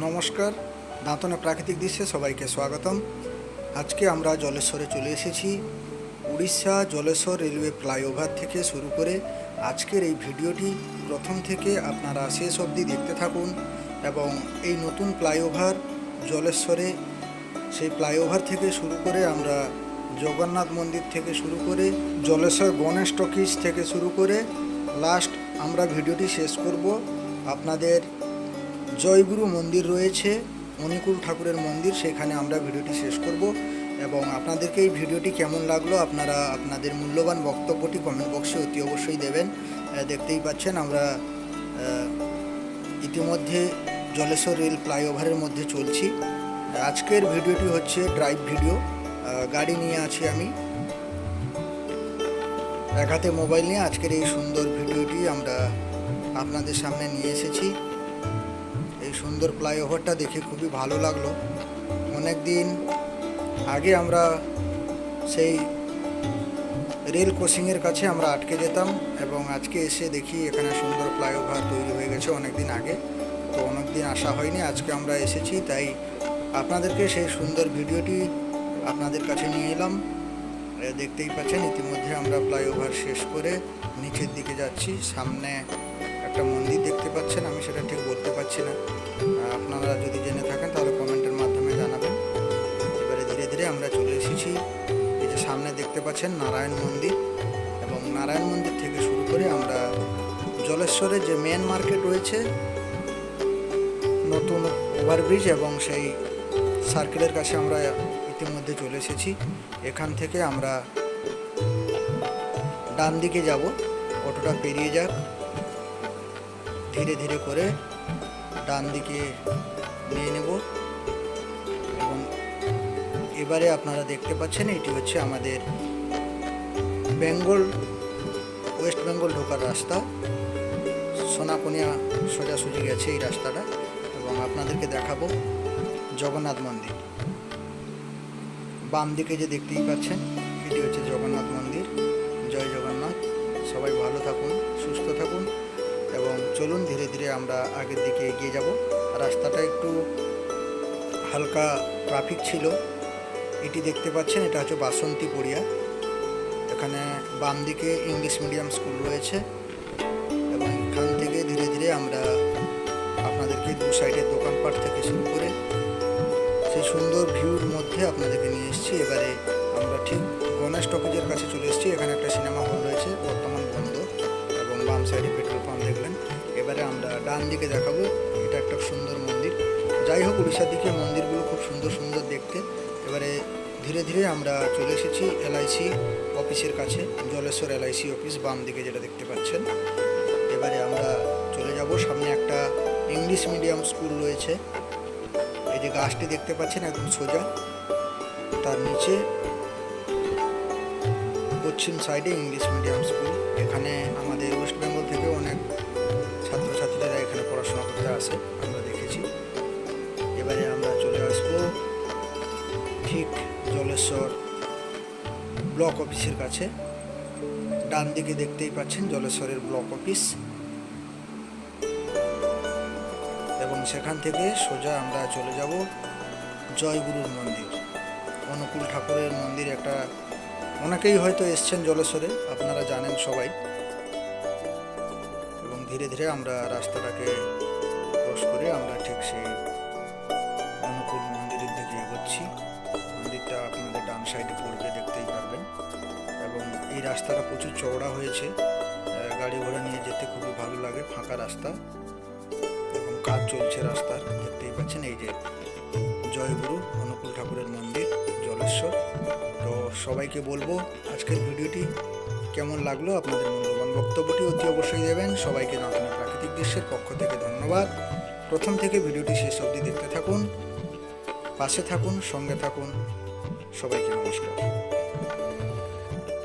নমস্কার, দাঁতনে প্রাকৃতিক দৃশ্যে সবাইকে স্বাগতম। আজকে আমরা জলেশ্বরে চলে এসেছি। উড়িষ্যা জলেশ্বর রেলওয়ে ফ্লাইওভার থেকে শুরু করে আজকের এই ভিডিওটি প্রথম থেকে আপনারা শেষ অবধি দেখতে থাকুন এবং এই নতুন ফ্লাইওভার জলেশ্বরে, সেই ফ্লাইওভার থেকে শুরু করে আমরা জগন্নাথ মন্দির থেকে শুরু করে জলেশ্বর গণেশ টকিজ থেকে শুরু করে লাস্ট আমরা ভিডিওটি শেষ করব। আপনাদের জয়গুরু মন্দির রয়েছে, মণিকুল ঠাকুরের মন্দির, সেখানে আমরা ভিডিওটি শেষ করব। এবং আপনাদেরকে এই ভিডিওটি কেমন লাগল, আপনারা আপনাদের মূল্যবান বক্তব্যটি কমেন্ট বক্সে অতি অবশ্যই দেবেন। দেখতেই পাচ্ছেন আমরা ইতিমধ্যে জলেশ্বর রেল ফ্লাইওভারের মধ্যে চলছি। আজকের ভিডিওটি হচ্ছে ড্রাইভ ভিডিও গাড়ি নিয়ে আছি আমি। এক হাতে মোবাইল নিয়ে আজকের এই সুন্দর ভিডিওটি আমরা আপনাদের সামনে নিয়ে এসেছি। এই সুন্দর ফ্লাইওভারটা দেখে খুবই ভালো লাগল। অনেক দিন আগে আমরা সেই রেল ক্রসিংয়ের কাছে আমরা আটকে যেতাম এবং আজকে এসে দেখি এখানে সুন্দর ফ্লাইওভার তৈরি হয়ে গেছে অনেক দিন আগে। তো অনেক দিন আসা হয়নি, আজকে আমরা এসেছি, তাই আপনাদেরকে সেই সুন্দর ভিডিওটি আপনাদের কাছে নিয়ে এলাম। দেখতেই পাচ্ছেন, ইতিমধ্যে আমরা ফ্লাইওভার শেষ করে নিচের দিকে যাচ্ছি। সামনে একটা মন্দির দেখতে পাচ্ছেন, আমি সেটা ঠিক বলতে পারছি না। আপনারা যদি জেনে থাকেন, তাহলে কমেন্টের মাধ্যমে জানাবেন। এবারে ধীরে ধীরে আমরা চলে এসেছি। এই যে সামনে দেখতে পাচ্ছেন নারায়ণ মন্দির এবং নারায়ণ মন্দির থেকে শুরু করে আমরা জলেশ্বরের যে মেন মার্কেট রয়েছে, নতুন ওভারব্রিজ এবং সেই সার্কেলের কাছে আমরা ইতিমধ্যে চলে এসেছি। এখান থেকে আমরা ডান দিকে যাব। অটোটা পেরিয়ে যাক। ধীরে ধীরে করে ডান দিকে নিয়ে নেব। এবং এবারে আপনারা দেখতে পাচ্ছেন এটি হচ্ছে আমাদের বেঙ্গল, ওয়েস্ট বেঙ্গল ঢোকার রাস্তা। সোনাকনিয়া সোজাসুজি গেছে এই রাস্তাটা এবং আপনাদেরকে দেখাবো জগন্নাথ মন্দির। বাম দিকে যে দেখতেই পাচ্ছেন, এটি হচ্ছে জগন্নাথ মন্দির। জয় জগন্নাথ। সবাই ভালো থাকুন, সুস্থ থাকুন। এবং চলুন ধীরে ধীরে আমরা আগের দিকে এগিয়ে যাব। রাস্তাটা একটু হালকা ট্রাফিক ছিল। এটি দেখতে পাচ্ছেন, এটা হচ্ছে বাসন্তী পড়িয়া। এখানে বাম দিকে ইংলিশ মিডিয়াম স্কুল রয়েছে এবং এখান থেকে ধীরে ধীরে আমরা আপনাদেরকে দু সাইডের দোকানপাট থেকে শুরু করে সেই সুন্দর ভিউর মধ্যে আপনাদেরকে নিয়ে এসেছি। এবারে আমরা ঠিক গণেশ টকিজের কাছে চলে এসেছি। এখানে একটা সিনেমা হল রয়েছে, বর্তমান বন্ধ এবং বাম সাইডে পেট্রোল এবারে আমরা ডান দিকে দেখাবো। এটা একটা সুন্দর মন্দির। যাই হোক, উড়িষ্যার দিকে মন্দিরগুলো খুব সুন্দর সুন্দর দেখতে। এবারে ধীরে ধীরে আমরা চলে এসেছি এলআইসি অফিসের কাছে, জলেশ্বর এলআইসি অফিস বাম দিকে যেটা দেখতে পাচ্ছেন। এবারে আমরা চলে যাব। সামনে একটা ইংলিশ মিডিয়াম স্কুল রয়েছে। এই যে গাছটি দেখতে পাচ্ছেন, একদম সোজা। তার নিচে পশ্চিম সাইডে ইংলিশ মিডিয়াম স্কুল। এখানে আমাদের ওয়েস্ট বেঙ্গল থেকে অনেক আসে আমরা দেখেছি। এবারে আমরা চলে আসব ঠিক জলেশ্বর ব্লক অফিসের কাছে। ডান দিকে দেখতেই পাচ্ছেন জলেশ্বরের ব্লক অফিস। এবং সেখান থেকে সোজা আমরা চলে যাব জয়গুরুর মন্দির। অনুকূল ঠাকুরের মন্দির একটা অনেকেই হয়তো এসছেন জলেশ্বরে, আপনারা জানেন সবাই। এবং ধীরে ধীরে আমরা রাস্তাটাকে ক্রস করে আমরা ঠিক সেই অনুকূল মন্দিরের দিকে এগোচ্ছি। মন্দিরটা আপনাদের ডান সাইডে পড়বে, দেখতেই পারবেন। এবং এই রাস্তাটা প্রচুর চওড়া হয়েছে। গাড়ি ঘোড়া নিয়ে যেতে খুবই ভালো লাগে, ফাঁকা রাস্তা। এবং কাজ চলছে রাস্তার, দেখতেই পাচ্ছেন এই যে জয়গুরু, অনুকূল ঠাকুরের মন্দির, জলেশ্বর। তো সবাইকে বলব, আজকের ভিডিওটি কেমন লাগল? আপনাদের মূল্যবান বক্তব্যটি অতি অবশ্যই দেবেন। সবাইকে নতুন প্রাকৃতিক দৃশ্যের পক্ষ থেকে ধন্যবাদ। প্রথম থেকে ভিডিওটি শেষ অবধি দেখতে থাকুন পাশে থাকুন সঙ্গে থাকুন। সবাইকে নমস্কার।